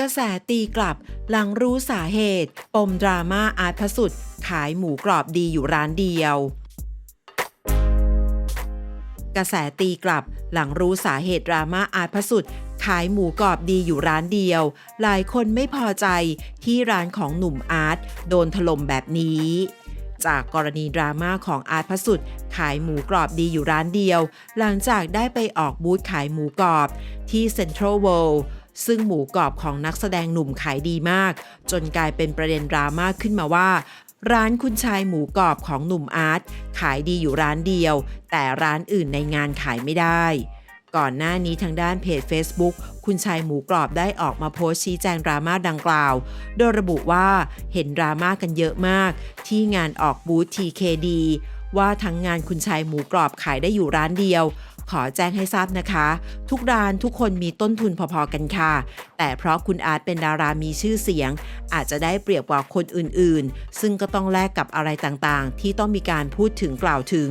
กระแสตีกลับหลังรู้สาเหตุ ปมดราม่าอาร์ตพสุด ขายหมูกรอบดีอยู่ร้านเดียว กระแสตีกลับหลังรู้สาเหตุดราม่าอาร์ตพสุด ขายหมูกรอบดีอยู่ร้านเดียว หลายคนไม่พอใจที่ร้านของหนุ่มอาร์ตโดนถล่มแบบนี้จากกรณีดราม่าของอาร์ตพสุดขายหมูกรอบดีอยู่ร้านเดียว หลังจากได้ไปออกบูธขายหมูกรอบที่เซ็นทรัลเวิลด์ ซึ่งหมูกรอบของนักแสดงหนุ่มขายดีมาก จนกลายเป็นประเด็นดราม่าขึ้นมาว่า ร้านคุณชายหมูกรอบของหนุ่มอาร์ตขายดีอยู่ร้านเดียว แต่ร้านอื่นในงานขายไม่ได้ก่อนหน้านี้ทางด้านเพจ Facebook คุณชายหมูกรอบได้ออกมาโพสชี้แจงดราม่าดังกล่าว โดยระบุว่าเห็นดราม่ากันเยอะมาก ที่งานออกบูธ TKD ว่าทั้งงานคุณชายหมูกรอบขายได้อยู่ร้านเดียว ขอแจ้งให้ทราบนะคะ ทุกร้านทุกคนมีต้นทุนพอๆกันค่ะ แต่เพราะคุณอาร์ตเป็นดารามีชื่อเสียง อาจจะได้เปรียบกว่าคนอื่นๆ ซึ่งก็ต้องแลกกับอะไรต่างๆ ที่ต้องมีการพูดถึงกล่าวถึง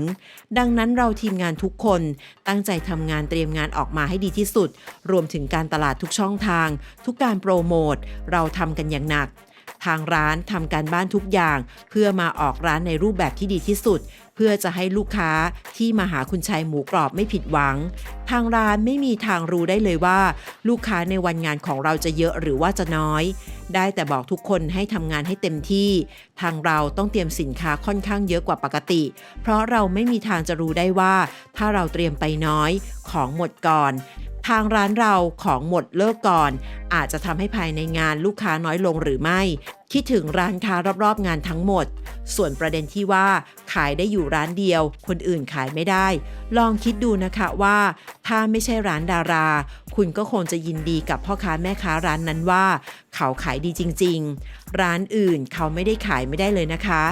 ดังนั้นเราทีมงานทุกคนตั้งใจทำงานเตรียมงานออกมาให้ดีที่สุด รวมถึงการตลาดทุกช่องทาง ทุกการโปรโมทเราทำกันอย่างหนักทางร้านทำการบ้านทุกอย่าง เพื่อมาออกร้านในรูปแบบที่ดีที่สุด พื่อจะให้ลูกค้าที่มาหาคุณชายหมูกรอบไม่ผิดหวัง ทางร้านไม่มีทางรู้ได้เลยว่า ลูกค้าในวันงานของเราจะเยอะหรือว่าจะน้อย ได้แต่บอกทุกคนให้ทำงานให้เต็มที่ ทางเราต้องเตรียมสินค้าค่อนข้างเยอะกว่าปกติ เพราะเราไม่มีทางจะรู้ได้ว่า ถ้าเราเตรียมไปน้อย ของหมดก่อน ทางร้านเราของหมดเลิกก่อน อาจจะทำให้ภายในงานลูกค้าน้อยลงหรือไม่ คิดถึงร้านค้ารอบๆงานทั้งหมด ส่วนประเด็นที่ว่าขายได้อยู่ร้านเดียว คนอื่นขายไม่ได้ ลองคิดดูนะคะว่า ถ้าไม่ใช่ร้านดารา คุณก็คงจะยินดีกับพ่อค้าแม่ค้าร้านนั้นว่า เขาขายดีจริง ๆ ร้านอื่นเขาไม่ได้ขายไม่ได้เลยนะคะ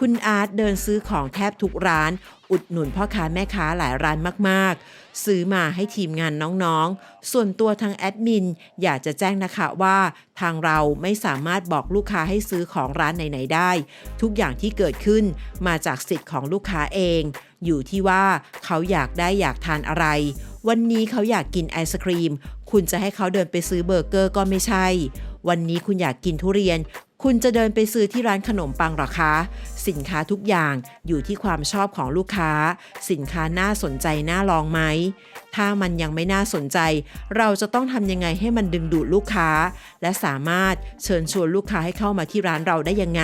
คุณอาร์ตเดินซื้อของแทบทุกร้าน อุดหนุนพ่อค้าแม่ค้าหลายร้านมากๆ ซื้อมาให้ทีมงานน้องๆ ส่วนตัวทางแอดมินอยากจะแจ้งนะคะว่าทางเราไม่สามารถบอกลูกค้าให้ซื้อของร้านไหนๆได้ ทุกอย่างที่เกิดขึ้นมาจากสิทธิ์ของลูกค้าเอง อยู่ที่ว่าเขาอยากได้อยากทานอะไร วันนี้เขาอยากกินไอศครีม คุณจะให้เขาเดินไปซื้อเบอร์เกอร์ก็ไม่ใช่วันนี้คุณอยากกินทุเรียน คุณจะเดินไปซื้อที่ร้านขนมปังหรอคะ สินค้าทุกอย่างอยู่ที่ความชอบของลูกค้า สินค้าน่าสนใจน่าลองไหม ถ้ามันยังไม่น่าสนใจ เราจะต้องทำยังไงให้มันดึงดูดลูกค้า และสามารถเชิญชวนลูกค้าให้เข้ามาที่ร้านเราได้ยังไง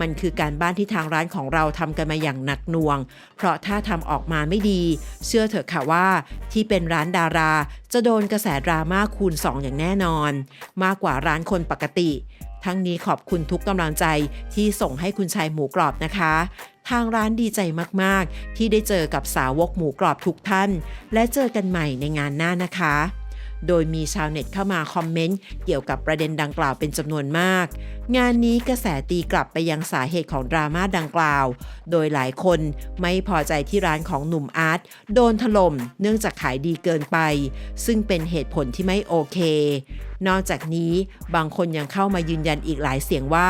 มันคือการบ้านที่ทางร้านของเราทำกันมาอย่างหนักหน่วง เพราะถ้าทำออกมาไม่ดี เชื่อเถอะค่ะว่า ที่เป็นร้านดารา จะโดนกระแสดราม่าคูณ 2 อย่างแน่นอน มากกว่าร้านคนปกติ ทั้งนี้ขอบคุณทุกกำลังใจที่ส่งให้คุณชายหมูกรอบนะคะ ทางร้านดีใจมากๆ ที่ได้เจอกับสาวกหมูกรอบทุกท่าน และเจอกันใหม่ในงานหน้านะคะ โดยมีชาวเน็ตเข้ามาคอมเมนต์เกี่ยวกับประเด็นดังกล่าวเป็นจำนวนมาก งานนี้กระแสตีกลับไปยังสาเหตุของดราม่าดังกล่าว โดยหลายคนไม่พอใจที่ร้านของหนุ่มอาร์ตโดนถล่มเนื่องจากขายดีเกินไป ซึ่งเป็นเหตุผลที่ไม่โอเคนอกจากนี้บางคนยังเข้ามายืนยันอีกหลายเสียงว่า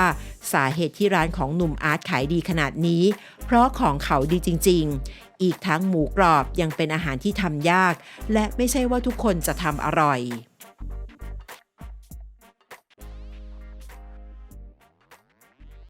สาเหตุที่ร้านของหนุ่มอาร์ตขายดีขนาดนี้ เพราะของเขาดีจริง ๆอีกทั้งหมูกรอบยังเป็นอาหารที่ทำยาก และไม่ใช่ว่าทุกคนจะทำอร่อย